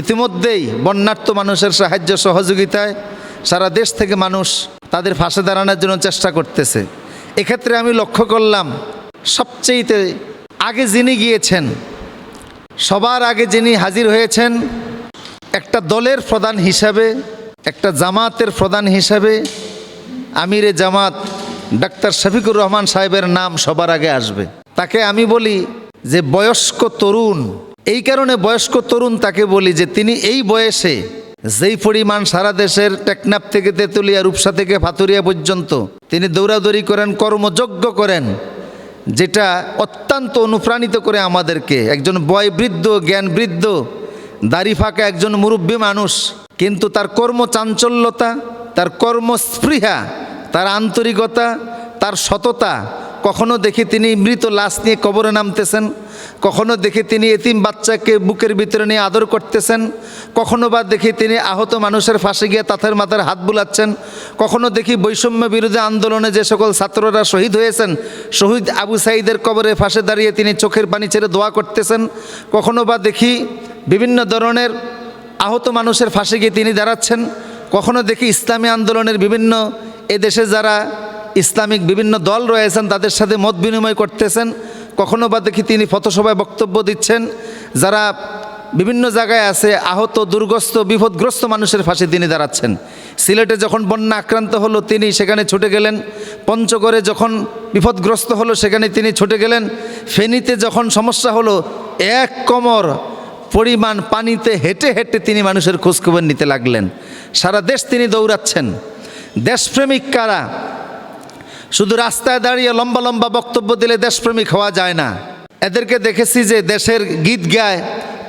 ইতিমধ্যেই বন্যার্থ মানুষের সাহায্য সহযোগিতায় সারা দেশ থেকে মানুষ তাদের ফাঁসে দাঁড়ানোর জন্য চেষ্টা করতেছে। এক্ষেত্রে আমি লক্ষ্য করলাম, সবচেয়েতে আগে যিনি গিয়েছেন, সবার আগে যিনি হাজির হয়েছেন, একটা দলের প্রধান হিসাবে, একটা জামাতের প্রধান হিসাবে, আমিরে জামাত ডাক্তার শফিকুর রহমান সাহেবের নাম সবার আগে আসবে। তাকে আমি বলি যে বয়স্ক তরুণ এই কারণে বয়স্ক তরুণ তাকে বলি যে তিনি এই বয়সে যেই পরিমাণ সারা দেশের টেকনাপ থেকে তেঁতুলিয়া, রূপসা থেকে ফাতুরিয়া পর্যন্ত তিনি দৌড়াদৌড়ি করেন, কর্মযজ্ঞ করেন, যেটা অত্যন্ত অনুপ্রাণিত করে আমাদেরকে। একজন বয় বৃদ্ধ জ্ঞান বৃদ্ধ দাড়ি ফাঁকা একজন মুরব্বী মানুষ, কিন্তু তার কর্মচাঞ্চল্যতা, তার কর্মস্পৃহা, তার আন্তরিকতা, তার সততা কখনো দেখি তিনি মৃত লাশ নিয়ে কবরে নামতেছেন, কখনো দেখি তিনি এতিম বাচ্চাকে বুকের ভিতরে নিয়ে আদর করতেছেন, কখনো বা দেখি তিনি আহত মানুষের ফাঁসে গিয়ে তাথের মাথার হাত বুলাচ্ছেন, কখনো দেখি বৈষম্য বিরোধী আন্দোলনে যে সকল ছাত্ররা শহীদ হয়েছেন, শহীদ আবু সাইদের কবরে ফাঁসে দাঁড়িয়ে তিনি চোখের পানি ছেড়ে দোয়া করতেছেন, কখনো বা দেখি বিভিন্ন ধরনের আহত মানুষের ফাঁসে গিয়ে তিনি দাঁড়াচ্ছেন, কখনো দেখি ইসলামী আন্দোলনের বিভিন্ন এদেশে যারা ইসলামিক বিভিন্ন দল রয়েছেন, তাদের সাথে মত বিনিময় করতেছেন। কখনো বা দেখি তিনি ফতসভায় বক্তব্য দিচ্ছেন, যারা বিভিন্ন জায়গায় আছে, আহত, দুর্গস্ত, বিপদগ্রস্ত মানুষের ফাঁসে তিনি দাঁড়াচ্ছেন। সিলেটে যখন বন্যা আক্রান্ত হলো, তিনি সেখানে ছুটে গেলেন। পঞ্চগড়ে যখন বিপদগ্রস্ত হলো, সেখানে তিনি ছুটে গেলেন। ফেনীতে যখন সমস্যা হলো, এক কমর পরিমাণ পানিতে হেঁটে হেঁটে তিনি মানুষের খোঁজখবর নিতে লাগলেন। সারা দেশ তিনি দৌড়াচ্ছেন। দেশপ্রেমিক কারা? শুধু রাস্তায় দাঁড়িয়ে লম্বা লম্বা বক্তব্য দিলে দেশপ্রেমিক হওয়া যায় না। এদেরকে দেখেছি যে দেশের গীত গায়,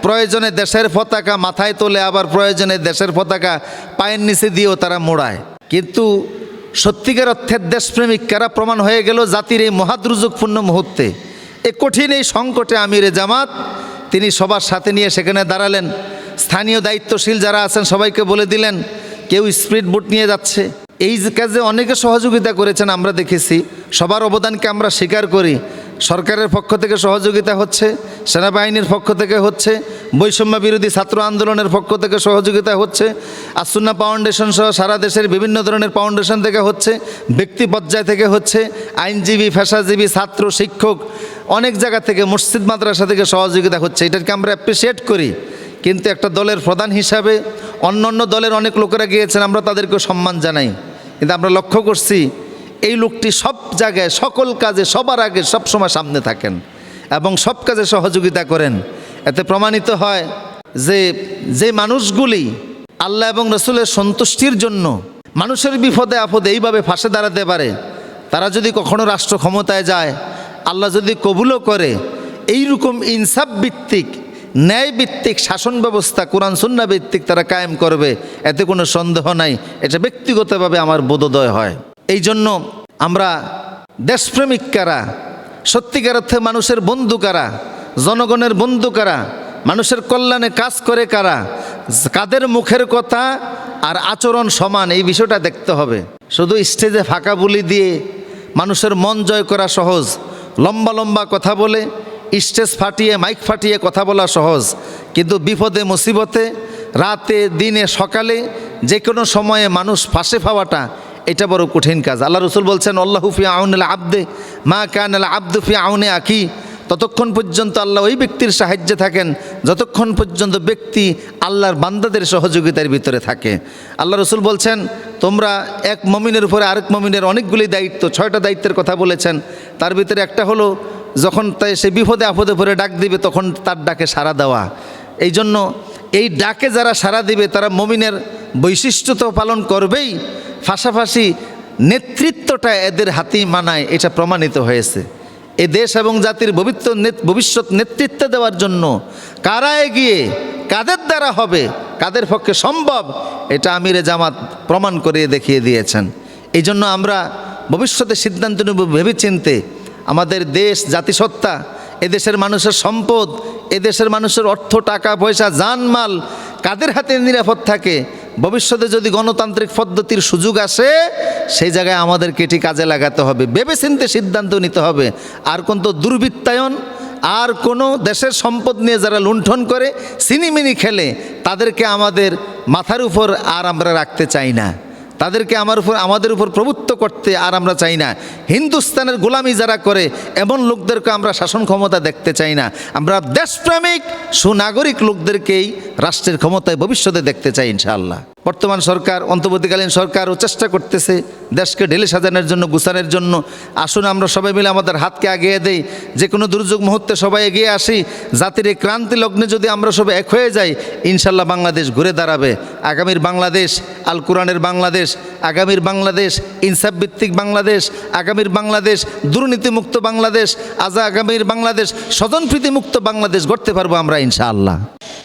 প্রয়োজনে দেশের পতাকা মাথায় তোলে, আবার প্রয়োজনে দেশের পতাকা পায়ের নিচে দিয়েও তারা মোড়ায়। কিন্তু সত্যিকার অর্থের দেশপ্রেমিক কারা প্রমাণ হয়ে গেল জাতির এই মহাদ্রুযোগপূর্ণ মুহূর্তে। এ কঠিন এই সংকটে আমিরে জামাত, তিনি সবার সাথে নিয়ে সেখানে দাঁড়ালেন। স্থানীয় দায়িত্বশীল যারা আছেন সবাইকে বলে দিলেন, কেউ স্পিড বুট নিয়ে যাচ্ছে। এই কাজে অনেকে সহযোগিতা করেছেন, আমরা দেখেছি। সবার অবদানকে আমরা স্বীকার করি। সরকারের পক্ষ থেকে সহযোগিতা হচ্ছে, সেনাবাহিনীর পক্ষ থেকে হচ্ছে, বৈষম্য বিরোধী ছাত্র আন্দোলনের পক্ষ থেকে সহযোগিতা হচ্ছে, আসুন্না ফাউন্ডেশন সহ সারা দেশের বিভিন্ন ধরনের ফাউন্ডেশন থেকে হচ্ছে, ব্যক্তি পর্যায় থেকে হচ্ছে, আইনজীবী, পেশাজীবী, ছাত্র, শিক্ষক, অনেক জায়গা থেকে মসজিদ, মাদ্রাসা থেকে সহযোগিতা হচ্ছে। এটাকে আমরা অ্যাপ্রিসিয়েট করি। কিন্তু একটা দলের প্রধান হিসাবে অন্য অন্য দলের অনেক লোকেরা গিয়েছেন, আমরা তাদেরকে সম্মান জানাই। কিন্তু আমরা লক্ষ্য করছি, এই লোকটি সব জায়গায়, সকল কাজে সবার আগে সব সময় সামনে থাকেন এবং সব কাজে সহযোগিতা করেন। এতে প্রমাণিত হয় যে যে মানুষগুলি আল্লাহ এবং রসুলের সন্তুষ্টির জন্য মানুষের বিপদে আপদে এইভাবে ফাঁসে দাঁড়াতে পারে, তারা যদি কখনো রাষ্ট্র ক্ষমতায় যায়, আল্লাহ যদি কবুলও করে, এইরকম ইনসাফ ভিত্তিক ন্যায় ভিত্তিক শাসন ব্যবস্থা, কোরআন, সুন্না ভিত্তিক তারা কায়েম করবে, এতে কোনো সন্দেহ নাই। এটা ব্যক্তিগতভাবে আমার বোধোদয় হয়। এই জন্য আমরা দেশপ্রেমিক কারা, সত্যিকার অর্থে মানুষের বন্ধু কারা, জনগণের বন্ধু কারা, মানুষের কল্যাণে কাজ করে কারা, কাদের মুখের কথা আর আচরণ সমান, এই বিষয়টা দেখতে হবে। শুধু স্টেজে ফাঁকা বুলি দিয়ে মানুষের মন জয় করা সহজ, লম্বা লম্বা কথা বলে স্টেজ ফাটিয়ে, মাইক ফাটিয়ে কথা বলা সহজ। কিন্তু বিপদে, মুসিবতে, রাতে, দিনে, সকালে যে কোনো সময়ে মানুষ ফাঁসে পাওয়াটা, এটা বড় কঠিন কাজ। আল্লাহ রসুল বলছেন আল্লাহুফি আউন আব্দে, মা কান আল আব্দুফি আউনে আকি ততক্ষণ পর্যন্ত আল্লাহ ওই ব্যক্তির সাহায্যে থাকেন, যতক্ষণ পর্যন্ত ব্যক্তি আল্লাহর বান্দাদের সহযোগিতার ভিতরে থাকে। আল্লাহ রসুল বলছেন, তোমরা এক মমিনের উপরে আরেক মমিনের অনেকগুলি দায়িত্ব, ছয়টা দায়িত্বের কথা বলেছেন। তার ভিতরে একটা হলো যখন তাই সে বিপদে আপদে পড়ে ডাক দিবে, তখন তার ডাকে সাড়া দেওয়া। এই জন্য এই ডাকে যারা সাড়া দিবে, তারা মমিনের বৈশিষ্ট্য তো পালন করবেই। পাশাপাশি নেতৃত্বটা এদের হাতেই মানায়, এটা প্রমাণিত হয়েছে। এ দেশ এবং জাতির ভবিষ্যৎ ভবিষ্যৎ নেতৃত্ব দেওয়ার জন্য কারা এগিয়ে, কাদের দ্বারা হবে, কাদের পক্ষে সম্ভব, এটা আমিরে জামাত প্রমাণ করে দেখিয়ে দিয়েছেন। এই জন্য আমরা ভবিষ্যতে সিদ্ধান্ত নেব ভেবেচিন্তে। আমাদের দেশ, জাতিসত্তা, এদেশের মানুষের সম্পদ, এদেশের মানুষের অর্থ, টাকা, পয়সা, জানমাল, কাদের হাতে নিরাপদ থাকে? ভবিষ্যতে যদি গণতান্ত্রিক পদ্ধতির সুযোগ আসে, সেই জায়গায় আমাদেরকে এটি কাজে লাগাতে হবে। ভেবেচিন্তে সিদ্ধান্ত নিতে হবে। আর কোন তো দুর্বৃত্তায়ন, আর কোনো দেশের সম্পদ নিয়ে যারা লুণ্ঠন করে, সিনিমিনি খেলে, তাদেরকে আমাদের মাথার উপর আর আমরা রাখতে চাই না। তাদেরকে আমার উপর, আমাদের উপর প্রভুত্ব করতে আর আমরা চাই না। হিন্দুস্তানের গোলামি যারা করে, এমন লোকদেরকে আমরা শাসন ক্ষমতা দেখতে চাই না। আমরা দেশপ্রেমিক, সুনাগরিক লোকদেরকেই রাষ্ট্রের ক্ষমতায়, ভবিষ্যতে দেখতে চাই ইনশাআল্লাহ। বর্তমান সরকার, অন্তর্বর্তীকালীন সরকারও চেষ্টা করতেছে দেশকে ঢেলে সাজানোর জন্য, গুছানোর জন্য। আসুন আমরা সবাই মিলে আমাদের হাতকে আগিয়ে দেই। যে কোনো দুর্যোগ মুহূর্তে সবাই এগিয়ে আসি। জাতির এই ক্রান্তি লগ্নে যদি আমরা সবাই এক হয়ে যাই, ইনশাল্লাহ বাংলাদেশ ঘুরে দাঁড়াবে। আগামীর বাংলাদেশ, আল কোরআনের বাংলাদেশ, আগামীর বাংলাদেশ, ইনসাফ ভিত্তিক বাংলাদেশ, আগামীর বাংলাদেশ, দুর্নীতিমুক্ত বাংলাদেশ, আজ আগামীর বাংলাদেশ, স্বজনপ্রীতিমুক্ত বাংলাদেশ গড়তে পারব আমরা ইনশাআল্লাহ।